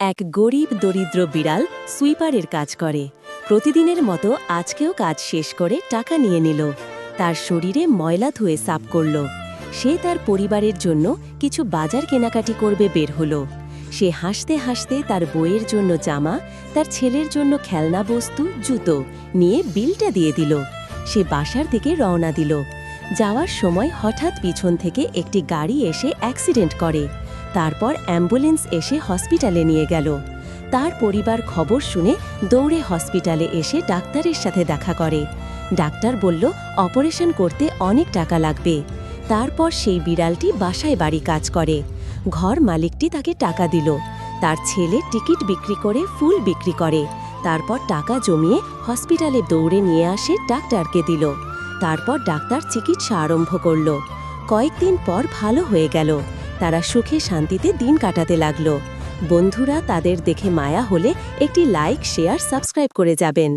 এক গরিব দরিদ্র বিড়াল সুইপারের কাজ করে। প্রতিদিনের মতো আজকেও কাজ শেষ করে টাকা নিয়ে নিল। তার শরীরে ময়লা ধুয়ে সাফ করল। সে তার পরিবারের জন্য কিছু বাজার কেনাকাটি করবে বের হলো। সে হাসতে হাসতে তার বইয়ের জন্য জামা, তার ছেলের জন্য খেলনা বস্তু, জুতো নিয়ে বিলটা দিয়ে দিল। সে বাসার দিকে রওনা দিল। যাওয়ার সময় হঠাৎ পিছন থেকে একটি গাড়ি এসে অ্যাক্সিডেন্ট করে। তারপর অ্যাম্বুলেন্স এসে হসপিটালে নিয়ে গেল। তার পরিবার খবর শুনে দৌড়ে হসপিটালে এসে ডাক্তারের সাথে দেখা করে। ডাক্তার বলল, অপারেশন করতে অনেক টাকা লাগবে। তারপর সেই বিড়ালটি বাসায় বাড়ি কাজ করে। ঘর মালিকটি তাকে টাকা দিল। তার ছেলে টিকিট বিক্রি করে ফুল বিক্রি করে। তারপর টাকা জমিয়ে হসপিটালে দৌড়ে নিয়ে আসে ডাক্তারকে দিল। তারপর ডাক্তার চিকিৎসা আরম্ভ করল। কয়েকদিন পর ভালো হয়ে গেল। তারা সুখে শান্তিতে দিন কাটাতে লাগল। বন্ধুরা, তাদের দেখে মায়া হলে একটি লাইক, শেয়ার, সাবস্ক্রাইব করে যাবেন।